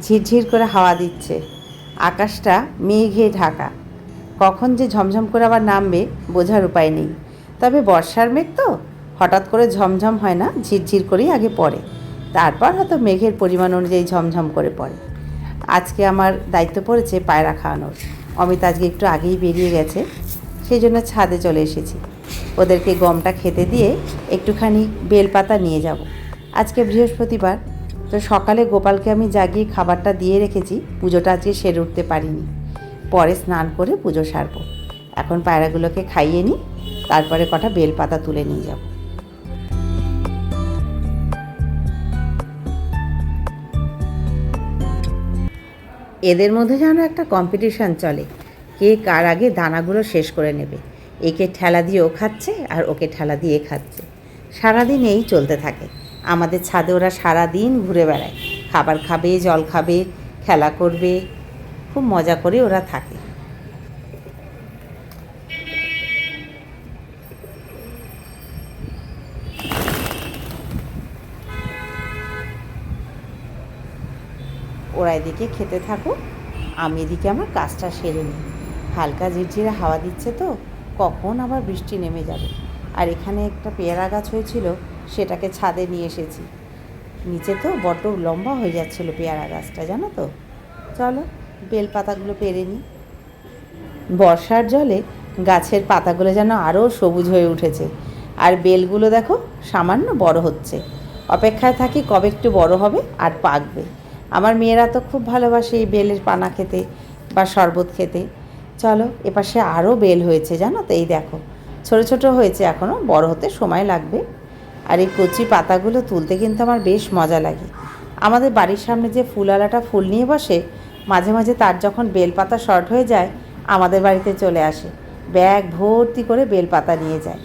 ঝিরঝির করে হাওয়া দিচ্ছে। আকাশটা মেঘে ঢাকা। কখন যে ঝমঝম করে আবার নামবে বোঝার উপায় নেই। তবে বর্ষার মেঘ তো, হঠাৎ করে ঝমঝম হয় না, ঝিরঝির করেই আগে পড়ে। তারপর হয়তো মেঘের পরিমাণ অনুযায়ী ঝমঝম করে পড়ে। আজকে আমার দায়িত্ব পড়েছে পায়রা খাওয়ানোর। অমিত আজকে একটু আগেই বেরিয়ে গেছে সেই জন্য ছাদে চলে এসেছি। ওদেরকে গমটা খেতে দিয়ে একটুখানি বেলপাতা নিয়ে যাব। আজকে বৃহস্পতিবার তো সকালে গোপালকে আমি জাগিয়ে খাবারটা দিয়ে রেখেছি, পুজোটা আজকে সেরে উঠতে পারিনি। পরে স্নান করে পুজো সারবো। এখন পায়রাগুলোকে খাইয়ে নিই, তারপরে কটা বেলপাতা তুলে নিয়ে যাব। এদের মধ্যে যেন একটা কম্পিটিশন চলে। কে কার আগে দানাগুলো শেষ করে নেবে। একে ঠেলা দিয়ে ও খাচ্ছে আর ওকে ঠেলা দিয়ে খাচ্ছে। সারাদিন এই চলতে থাকে। আমাদের ছাদে ওরা সারাদিন ঘুরে বেড়ায়। খাবার খাবে, জল খাবে, খেলা করবে, খুব মজা করে ওরা থাকে। ওরা এদিকে খেতে থাকুক, আমি এদিকে আমার কাজটা সেরে নিই। হালকা ঝিরঝিরে হাওয়া দিচ্ছে তো, কখন আবার বৃষ্টি নেমে যাবে। আর এখানে একটা পেয়ারা গাছ হয়েছিল, সেটাকে ছাদে নিয়ে এসেছি। নিচে তো বড্ড লম্বা হয়ে যাচ্ছিল পেয়ারা গাছটা, জানো তো? চলো, বেল পাতাগুলো পেরে নিই। বর্ষার জলে গাছের পাতাগুলো যেন আরও সবুজ হয়ে উঠেছে। আর বেলগুলো দেখো, সামান্য বড় হচ্ছে। অপেক্ষায় থাকি কবে একটু বড় হবে আর পাকবে। আমার মেয়েরা তো খুব ভালোবাসে এই বেলের পানা খেতে বা শরবত খেতে। চলো, এপাশে আরও বেল হয়েছে, জানো তো? এই দেখো। ছোট ছোট হয়েছে এখনও বড় হতে সময় লাগবে। আর এই কচি পাতাগুলো তুলতে কিন্তু আমার বেশ মজা লাগে। আমাদের বাড়ির সামনে যে ফুলওয়ালাটা ফুল নিয়ে বসে, মাঝে মাঝে তার যখন বেলপাতা শর্ট হয়ে যায়, আমাদের বাড়িতে চলে আসে। ব্যাগ ভর্তি করে বেলপাতা নিয়ে যায়।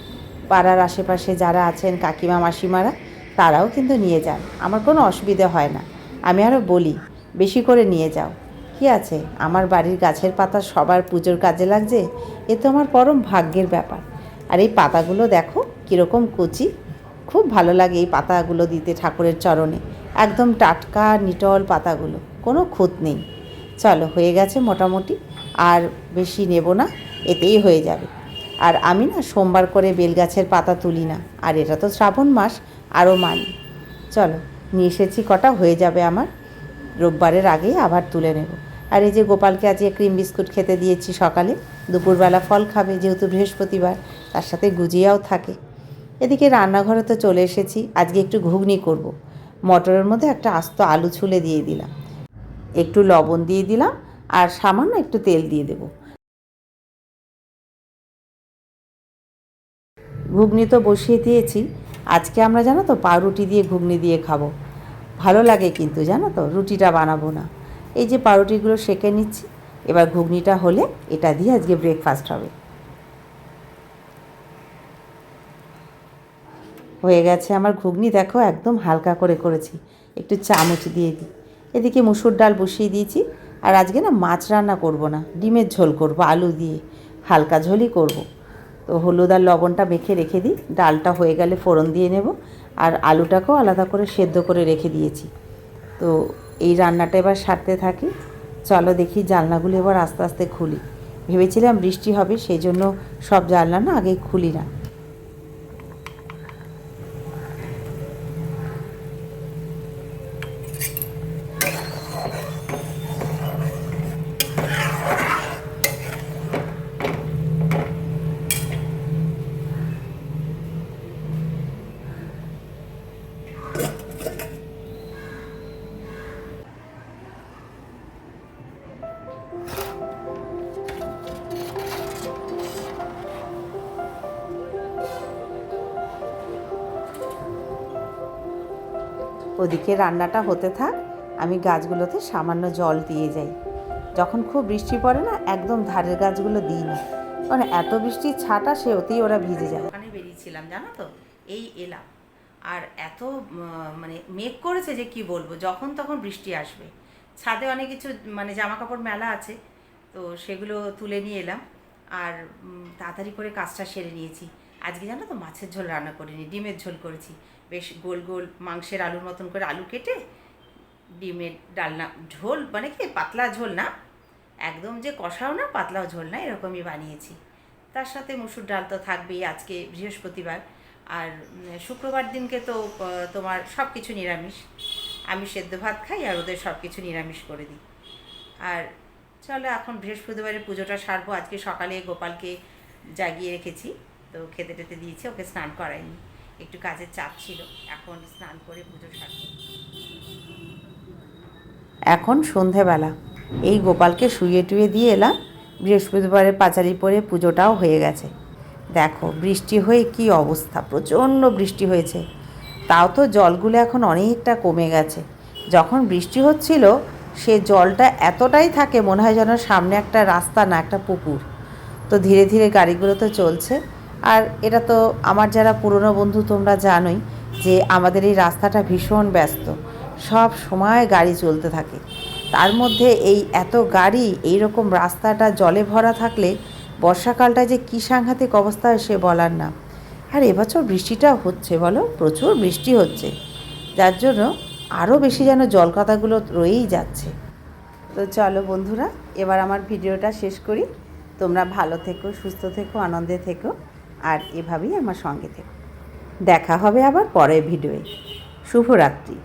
পাড়ার আশেপাশে যারা আছেন কাকিমা, মাসিমারা, তারাও কিন্তু নিয়ে যান। আমার কোনো অসুবিধে হয় না। আমি আরও বলি, বেশি করে নিয়ে যাও। কি আছে? আমার বাড়ির গাছের পাতা সবার পুজোর কাজে লাগছে? এ তো আমার পরম ভাগ্যের ব্যাপার। আর এই পাতাগুলো দেখো কীরকম কচি। খুব ভালো লাগে এই পাতাগুলো দিতে ঠাকুরের চরণে। একদম টাটকা, নিটল পাতাগুলো, কোনো খুঁত নেই। চলো, হয়ে গেছে মোটামুটি। আর বেশি নেব না, এতেই হয়ে যাবে। আর আমি না সোমবার করে বেলগাছের পাতা তুলি না, আর এটা তো শ্রাবণ মাস, আরও মানি। চলো, নিয়ে এসেছি কটা, হয়ে যাবে আমার। রোববারের আগেই আবার তুলে নেব। আর এই যে গোপালকে আজকে ক্রিম বিস্কুট খেতে দিয়েছি সকালে, দুপুরবেলা ফল খাবে যেহেতু বৃহস্পতিবার, তার সাথে গুজিয়াও থাকে। এদিকে রান্নাঘরে তো চলে এসেছি, আজকে একটু ঘুগনি করব। মটরের মধ্যে একটা আস্ত আলু ছুলে দিয়ে দিলাম। একটু লবণ দিয়ে দিলাম আর সামান্য একটু তেল দিয়ে দেব। ঘুগনি তো বসিয়ে দিয়েছি, আজকে আমরা জানো তো পাউরুটি দিয়ে ঘুগনি দিয়ে খাব। ভালো লাগে কিন্তু জানো তো, রুটিটা বানাবো না। এই যে পাউরুটিগুলো সেঁকে নিচ্ছি, এবার ঘুগনিটা হলে এটা দিয়ে আজকে ব্রেকফাস্ট হবে। হয়ে গেছে আমার ঘুগনি, দেখো একদম হালকা করে করেছি, একটু চামচ দিয়ে দিই। এদিকে মুসুর ডাল বসিয়ে দিয়েছি, আর আজকে না মাছ রান্না করব না, ডিমের ঝোল করব, আলু দিয়ে, হালকা ঝোলই করব। তো হলুদ আর লবণটা মেখে রেখে দিই, ডালটা হয়ে গেলে ফোড়ন দিয়ে নেব, আর আলুটাকেও আলাদা করে সেদ্ধ করে রেখে দিয়েছি। তো এই রান্নাটা এবার সারতে থাকি। চলো দেখি জানলাগুলো এবার আস্তে আস্তে খুলি। ভেবেছিলাম বৃষ্টি হবে, সেই জন্য সব জানলা না আগে খুলি না। ওদিকে রান্নাটা হতে থাক, আমি গাছগুলোতে সামান্য জল দিয়ে যাই। যখন খুব বৃষ্টি পড়ে না, একদম ধারের গাছগুলো দিই না। মানে এত বৃষ্টির ছাটা সে ওতেই ওরা ভিজে যায়। ওখানে বেরিয়েছিলাম, জানো তো? এই এলাম। আর এত মানে মেঘ করেছে যে কি বলব? যখন তখন বৃষ্টি আসবে। ছাদে অনেক কিছু মানে জামা কাপড় মেলা আছে, তো সেগুলো তুলে নিয়ে এলাম। আর তাড়াতাড়ি করে কাজটা সেরে নিয়েছি। আজকে জানো তো মাছের ঝোল রান্না করিনি, ডিমের ঝোল করেছি। বেশ গোল গোল মাংসের আলুর মতন করে আলু কেটে ডিমের ডালনা, ঝোল মানে কি পাতলা ঝোল না? একদম যে কষাও না, পাতলাও ঝোল না, এরকমই বানিয়েছি। তার সাথে মুসুর ডাল তো থাকবেই আজকে বৃহস্পতিবার। আর শুক্রবার দিনকে তো তোমার সব কিছু নিরামিষ। আমি সেদ্ধ ভাত খাই আর ওদের সব কিছু নিরামিষ করে দিই। আর চলো এখন বৃহস্পতিবারে পুজোটা সারবো। আজকে সকালে গোপালকে জাগিয়ে রেখেছি। তো খেতে টেতে দিয়েছে, ওকে স্নান করাইনি। একটু কাজের চাপ ছিল, এখন স্নান করে পুজো সারবো এখন সন্ধেবেলা। এই গোপালকে শুয়ে টুয়ে দিয়ে এলাম, বৃহস্পতিবারের পাঁচারি পরে পুজোটাও হয়ে গেছে। দেখো, বৃষ্টি হয়ে কি অবস্থা, প্রচণ্ড বৃষ্টি হয়েছে। তাও তো জলগুলো এখন অনেকটা কমে গেছে। যখন বৃষ্টি হচ্ছিল, সে জলটা এতটাই থাকে মনে হয় যেন সামনে একটা রাস্তা না, একটা পুকুর। তো ধীরে ধীরে গাড়িগুলো তো চলছে। আর এটা তো আমার যারা পুরনো বন্ধু তোমরা জানোই যে আমাদের এই রাস্তাটা ভীষণ ব্যস্ত। সব সময় গাড়ি চলতে থাকে। তার মধ্যে এই এত গাড়ি এই রকম রাস্তাটা জলে ভরা থাকলে বর্ষাকালটা যে কী সাংঘাতিক অবস্থা সে বলার না। আর এবছর বৃষ্টিটা হচ্ছে বলো, প্রচুর বৃষ্টি হচ্ছে। যার জন্য আরও বেশি যেন জলকাতাগুলো রয়েই যাচ্ছে। তো চলো বন্ধুরা, এবার আমার ভিডিওটা শেষ করি। তোমরা ভালো থেকো, সুস্থ থেকো, আনন্দে থেকো। আর এভাবেই আমার সঙ্গে থেকো। দেখা হবে আবার পরের ভিডিওয়ে। শুভরাত্রি।